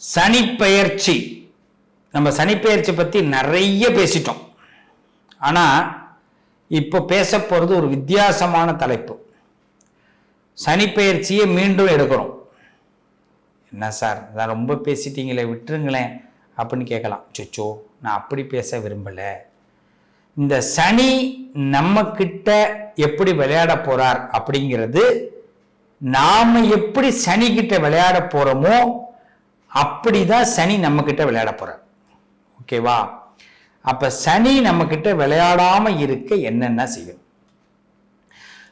சனிப்பெயர்ச்சி. நம்ம சனிப்பெயர்ச்சி பற்றி நிறைய பேசிட்டோம். ஆனால் இப்போ பேச போகிறது ஒரு வித்தியாசமான தலைப்பு. சனிப்பெயர்ச்சியை மீண்டும் எடுக்கிறோம். என்ன சார் நான் ரொம்ப பேசிட்டீங்களே விட்டுருங்களேன் அப்படின்னு கேட்கலாம். சொச்சோ நான் அப்படி பேச விரும்பலை. இந்த சனி நம்ம கிட்ட எப்படி விளையாட போறார் அப்படிங்கிறது நாம் எப்படி சனி கிட்ட விளையாட போகிறோமோ அப்படிதான் சனி நம்ம கிட்ட விளையாட போறார் ஓகேவா அப்ப சனி நம்ம கிட்ட விளையாடாம இருக்க என்னென்ன செய்யணும்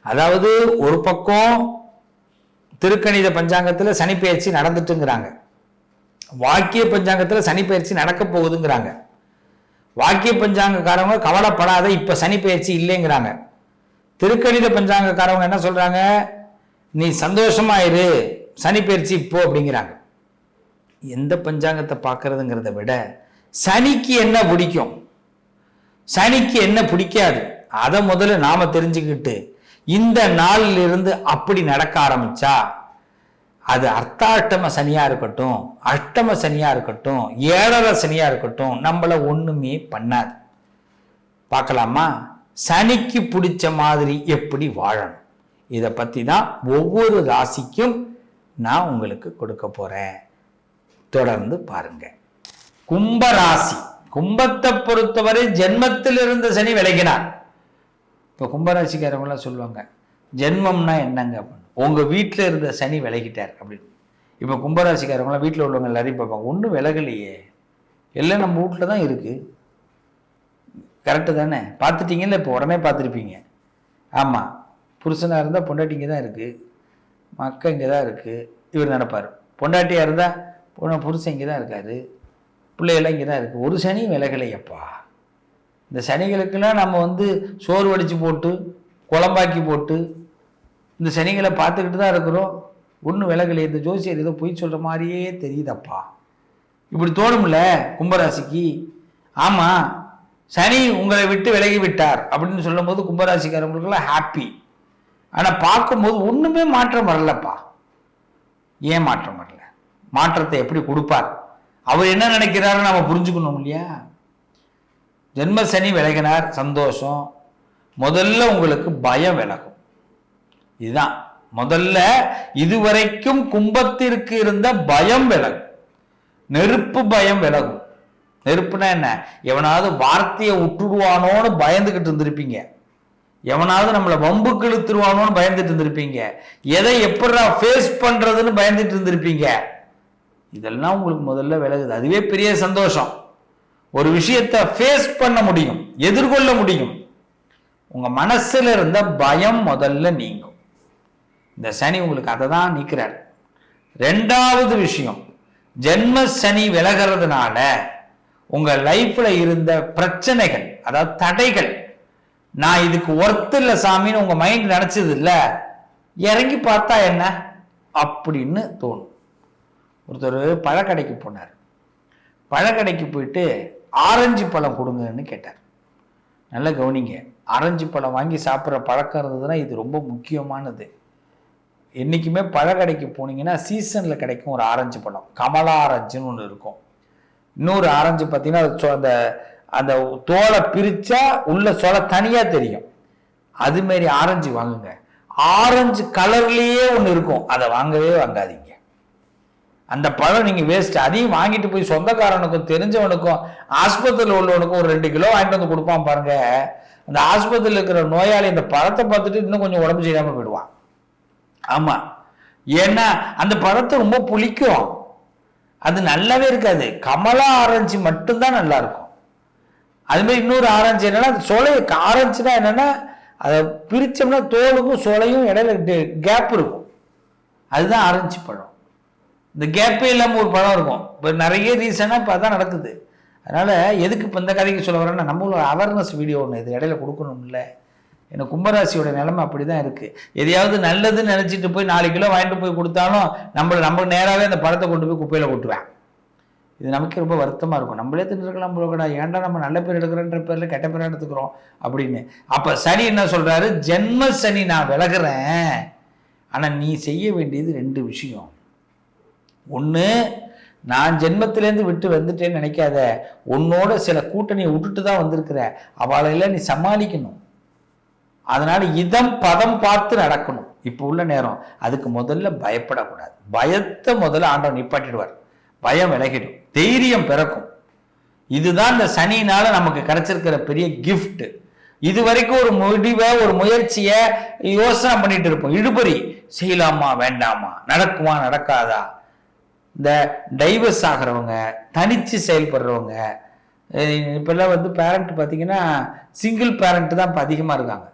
அதாவது ஒரு பக்கம் திருக்கணித பஞ்சாங்கத்தில் சனி பயிற்சி நடந்துட்டுங்கிறாங்க. வாக்கிய பஞ்சாங்கத்தில் சனி பயிற்சி நடக்க போகுதுங்கிறாங்க. வாக்கிய பஞ்சாங்கக்காரவங்க கவலைப்படாத இப்ப சனி பயிற்சி இல்லைங்கிறாங்க. திருக்கணித பஞ்சாங்கக்காரவங்க என்ன சொல்றாங்க? நீ சந்தோஷமா இரு சனி பயிற்சி இப்போ அப்படிங்கிறாங்க. எந்த பஞ்சாங்கத்தை பார்க்கறதுங்கிறத விட சனிக்கு என்ன பிடிக்கும்? சனிக்கு என்ன பிடிக்காது? அதை முதல்ல நாம தெரிஞ்சுக்கிட்டு இந்த நாளில் இருந்து அப்படி நடக்க ஆரம்பிச்சா அது அர்த்தாஷ்டம சனியா இருக்கட்டும் அஷ்டம சனியா இருக்கட்டும் ஏழரை சனியா இருக்கட்டும் நம்மள ஒண்ணுமே பண்ணாது. பார்க்கலாமா? சனிக்கு பிடிச்ச மாதிரி எப்படி வாழணும்? இதை பத்தி தான் ஒவ்வொரு ராசிக்கும் நான் உங்களுக்கு கொடுக்க போறேன். தொடர்ந்து பாருங்க. கும்பராசி. கும்பத்தை பொறுத்தவரை ஜென்மத்தில் இருந்த சனி விலகினார். இப்போ கும்பராசிக்காரவங்களாம் சொல்லுவாங்க ஜென்மம்னா என்னங்க? அப்படின்னு. உங்கள் வீட்டில் இருந்த சனி விலகிட்டார் அப்படின்னு. இப்போ கும்பராசிக்காரவங்களாம் வீட்டில் உள்ளவங்க எல்லாரையும் பார்ப்பாங்க ஒன்றும் விலகலையே. எல்லாம் நம்ம வீட்டில் தான் இருக்குது கரெக்டு தானே? பார்த்துட்டீங்கல்ல இப்போ உடனே பார்த்துருப்பீங்க. ஆமாம் புருஷனாக இருந்தால் பொண்டாட்டி இங்கே தான் இருக்குது மக்கள் இங்கே தான் இருக்குது இவர் நினப்பார். பொண்டாட்டியாக இருந்தால் போன புருஷன் இங்கே தான் இருக்காரு. பிள்ளைகள்லாம் இங்கே தான் இருக்குது ஒரு சனியும் விலகலையப்பா. இந்த சனிகளுக்கெல்லாம் நம்ம வந்து சோறு வடித்து போட்டு குழம்பாக்கி போட்டு இந்த சனிகளை பார்த்துக்கிட்டு தான் இருக்கிறோம். ஒன்றும் விலகலை. இந்த ஜோசியர் ஏதோ பொய் சொல்கிற மாதிரியே தெரியுதப்பா. இப்படி தோணும்ல கும்பராசிக்கு? ஆமாம் சனி உங்களை விட்டு விலகி விட்டார் அப்படின்னு சொல்லும்போது கும்பராசிக்காரங்களுக்கெல்லாம் ஹாப்பி ஆனால் பார்க்கும்போது ஒன்றுமே மாற்றம் வரலப்பா. ஏன் மாற்றம் வரல? மாற்றத்தை எப்படி கொடுப்பார்? அவர் என்ன நினைக்கிறாருன்னு நம்ம புரிஞ்சுக்கணும் இல்லையா? ஜென்ம சனி விலகினார் சந்தோஷம். முதல்ல உங்களுக்கு பயம் விலகும். இதுதான். முதல்ல இதுவரைக்கும் கும்பத்திற்கு இருந்த பயம் விலகும். நெருப்பு பயம் விலகும். நெருப்புனா என்ன? எவனாவது வார்த்தையை விட்டுடுவானோன்னு பயந்துகிட்டு இருந்திருப்பீங்க. எவனாவது நம்மளை வம்புக்கு இழுத்துருவானோன்னு பயந்துட்டு இருந்திருப்பீங்க. எதை எப்படா ஃபேஸ் பண்றதுன்னு பயந்துட்டு இருந்திருப்பீங்க. இதெல்லாம் உங்களுக்கு முதல்ல விலகுது. அதுவே பெரிய சந்தோஷம். ஒரு விஷயத்தை ஃபேஸ் பண்ண முடியும் எதிர்கொள்ள முடியும். உங்க மனசுல இருந்த பயம் முதல்ல நீங்கும். இந்த சனி உங்களுக்கு அதை தான் நீக்கிறார். ரெண்டாவது விஷயம் ஜென்ம சனி விலகிறதுனால உங்க லைஃப்ல இருந்த பிரச்சனைகள் அதாவது தடைகள் நான் இதுக்கு ஒர்த் இல்லை சாமின்னு உங்க மைண்ட் நினைச்சது இல்லை இறங்கி பார்த்தா என்ன? அப்படின்னு தோணும். ஒருத்தர் பழக்கடைக்கு போனார். பழக்கடைக்கு போயிட்டு ஆரஞ்சு பழம் கொடுங்கன்னு கேட்டார். நல்லா கவனிங்க ஆரஞ்சு பழம் வாங்கி சாப்பிட்ற பழக்கம் இருந்ததுன்னா இது ரொம்ப முக்கியமானது. என்றைக்குமே பழக்கடைக்கு போனீங்கன்னா சீசனில் கிடைக்கும் ஒரு ஆரஞ்சு பழம். கமலா ஆரஞ்சுன்னு ஒன்று இருக்கும். இன்னொரு ஆரஞ்சு பார்த்தீங்கன்னா அந்த அந்த தோலை பிரித்தா உள்ள சோலை தனியாக தெரியும். அதுமாரி ஆரஞ்சு வாங்குங்க. ஆரஞ்சு கலர்லேயே ஒன்று இருக்கும். அதை வாங்கவே வாங்காதீங்க. அந்த பழம் நீங்க வேஸ்ட் அதையும் வாங்கிட்டு போய் சொந்தக்காரனுக்கும் தெரிஞ்சவனுக்கும் ஆஸ்பத்திரியில் உள்ளவனுக்கும் ஒரு ரெண்டு கிலோ வாங்கிட்டு வந்து கொடுப்பான் பாருங்க. அந்த ஆஸ்பத்திரியில் இருக்கிற நோயாளி இந்த பழத்தை பார்த்துட்டு இன்னும் கொஞ்சம் உடம்பு சரியாம போயிடுவான். ஆமா. ஏன்னா அந்த பழத்தை ரொம்ப புளிக்கும். அது நல்லாவே இருக்காது. கமலா ஆரஞ்சு மட்டும்தான் நல்லா இருக்கும். அது மாதிரி இன்னொரு ஆரஞ்சு என்னன்னா அந்த சொலை ஆரஞ்சுனா என்னன்னா அதை பிரிச்சோம்னா தோலுக்கும் சோலையும் இடையில கேப் இருக்கும். அதுதான் ஆரஞ்சு பழம். இந்த கேப்பே இல்லாமல் ஒரு பழம் இருக்கும். இப்போ நிறைய ரீசனாக இப்போ அதான் நடக்குது. அதனால் எதுக்கு இப்போ இந்த கதைக்கு சொல்ல வரேன்னா நம்மளோட அவேர்னஸ் வீடியோ ஒன்று இது இடையில கொடுக்கணும்ல. எனக்கு கும்பராசியோட நிலைமை அப்படி தான் இருக்குது எதையாவது நல்லதுன்னு நினச்சிட்டு போய் நாலு கிலோ வாங்கிட்டு போய் கொடுத்தாலும் நம்மளை நம்ம நேராகவே அந்த பழத்தை கொண்டு போய் குப்பையில் கொட்டுவேன். இது நமக்கு ரொம்ப வருத்தமாக இருக்கும். நம்மளே தின்னுருக்கலாம் போலக்கடா ஏன்டா நம்ம நல்ல பேர் எடுக்கிறன்ற பேரில் கெட்ட பேர் எடுத்துக்கிறோம் அப்படின்னு. அப்போ சனி என்ன சொல்கிறாரு ஜென்ம சனி நான் விலகுறேன். ஆனால் நீ செய்ய வேண்டியது ரெண்டு விஷயம். ஒன்று நான் ஜென்மத்திலேருந்து விட்டு வந்துட்டேன்னு நினைக்காத. உன்னோட சில கூட்டணியை விட்டுட்டு தான் வந்திருக்கிற. அவளையெல்லாம் நீ சமாளிக்கணும். அதனால இதம் பதம் பார்த்து நடக்கணும். இப்போ உள்ள நேரம். அதுக்கு முதல்ல பயப்படக்கூடாது. பயத்தை முதல்ல ஆண்டவன் நிப்பாட்டிடுவார். பயம் விலகிடும். தைரியம் பிறக்கும். இதுதான் இந்த சனினால நமக்கு கிடைச்சிருக்கிற பெரிய கிஃப்ட் இது வரைக்கும் ஒரு முடிவை ஒரு முயற்சியை யோசனை பண்ணிட்டு இருப்போம். இழுபறி. செய்யலாமா வேண்டாமா? நடக்குமா நடக்காதா? இந்த டைவர்ஸ் ஆகிறவங்க தனித்து செயல்படுறவங்க இப்போல்லாம் வந்து பேரண்ட் பார்த்தீங்கன்னா சிங்கிள் பேரண்ட் தான் இப்போ அதிகமாக இருக்காங்க.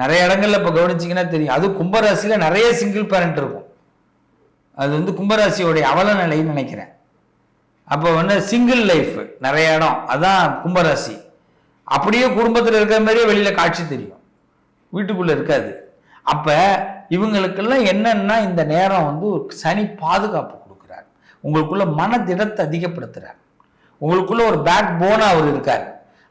நிறைய இடங்கள்ல இப்போ கவனிச்சிங்கன்னா தெரியும். அது கும்பராசியில் நிறைய சிங்கிள் பேரண்ட் இருக்கும். அது வந்து கும்பராசியோடைய அவல நிலைன்னு நினைக்கிறேன். அப்போ வந்து சிங்கிள் லைஃப் நிறைய இடம். அதான் கும்பராசி. அப்படியே குடும்பத்தில் இருக்கிற மாதிரியே வெளியில் காட்சி தெரியும். வீட்டுக்குள்ளே இருக்காது. அப்போ இவங்களுக்கெல்லாம் என்னன்னா இந்த நேரம் வந்து ஒரு சனி பாதுகாப்பு. உங்களுக்குள்ள மன திடத்தை அதிகப்படுத்துறார். உங்களுக்குள்ள ஒரு பேக் போனாக அவர் இருக்கார்.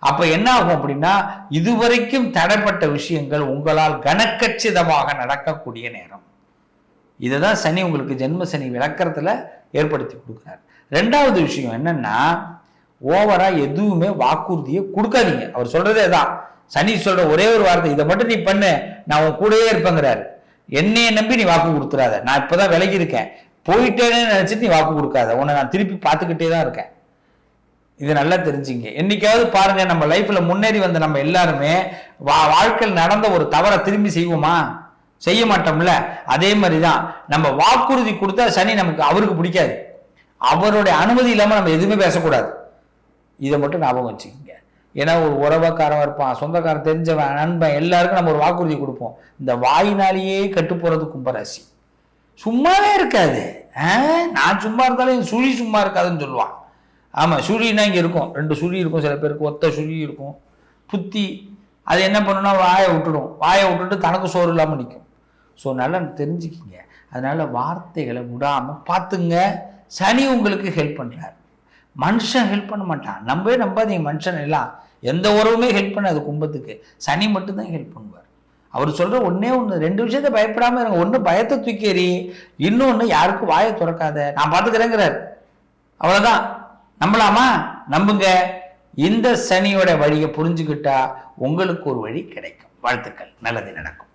அப்ப என்ன ஆகும் அப்படின்னா இதுவரைக்கும் தடைப்பட்ட விஷயங்கள் உங்களால் கனக்கச்சிதமாக நடக்கக்கூடிய நேரம். இதை தான் சனி உங்களுக்கு ஜென்ம சனி விளக்கறதுல ஏற்படுத்தி கொடுக்குறார். ரெண்டாவது விஷயம் என்னன்னா ஓவரா எதுவுமே வாக்குறுதியை கொடுக்காதீங்க. அவர் சொல்றதே தான் சனி சொல்ற ஒரே ஒரு வார்த்தை இதை மட்டும் நீ பண்ணு நான் உன் கூடவே இருப்பேங்கிறாரு. என்னையை நம்பி நீ வாக்கு கொடுத்துறாத. நான் இப்பதான் விலகி இருக்கேன். போயிட்டேன்னு நினைச்சிட்டு நீ வாக்கு கொடுக்காத. உன்னை நான் திருப்பி பார்த்துக்கிட்டே தான் இருக்கேன். இது நல்லா தெரிஞ்சுங்க. என்னைக்காவது பாருங்க நம்ம லைஃப்ல முன்னேறி வந்த நம்ம எல்லாருமே வா வாழ்க்கையில் நடந்த ஒரு தவறை திரும்பி செய்வோமா? செய்ய மாட்டோம்ல? அதே மாதிரி தான் நம்ம வாக்குறுதி கொடுத்தா சனி நமக்கு அவருக்கு பிடிக்காது. அவருடைய அனுமதி இல்லாமல் நம்ம எதுவுமே பேசக்கூடாது. இதை மட்டும் ஞாபகம் வச்சுக்கோங்க. ஏன்னா ஒரு உறவுக்காரன் இருப்பான் சொந்தக்காரன் தெரிஞ்சவன் நண்பன் எல்லாருக்கும் நம்ம ஒரு வாக்குறுதி கொடுப்போம். இந்த வாயினாலேயே கட்டு போகிறது கும்பராசி சும்மாவே இருக்காது. ஆ, நான் சும்மா இருந்தாலும் என் சுழி சும்மா இருக்காதுன்னு சொல்லுவான். ஆமாம் சுழின்னா இங்கே இருக்கும். ரெண்டு சுழி இருக்கும் சில பேருக்கு ஒத்த சுழி இருக்கும். புத்தி அது என்ன பண்ணுன்னா வாயை விட்டுடும். வாயை விட்டுட்டு தனக்கு சோறு இல்லாமல் நிற்கும் ஸோ நல்லா தெரிஞ்சுக்கிங்க. அதனால் வார்த்தைகளை விடாமல் பார்த்துங்க. சனி உங்களுக்கு ஹெல்ப் பண்ணுறார் மனுஷன் ஹெல்ப் பண்ண மாட்டான். நம்பவே நம்பாதீங்க மனுஷன் எல்லாம். எந்த உறவுமே ஹெல்ப் பண்ணாது கும்பத்துக்கு. சனி மட்டும்தான் ஹெல்ப் பண்ணுவார். அவர் சொல்ற ஒன்றே ஒன்று ரெண்டு விஷயத்த பயப்படாம இருங்க. ஒன்று பயத்தை தூக்கேறி இன்னொன்று யாருக்கும் வாயை திறக்காத. நான் பார்த்துக்கிறேங்கிறார். அவ்வளோதான் நம்பலாமா? நம்புங்க. இந்த சனியோட வழியை புரிஞ்சுக்கிட்டா உங்களுக்கு ஒரு வழி கிடைக்கும். வாழ்த்துக்கள். நல்லது நடக்கும்.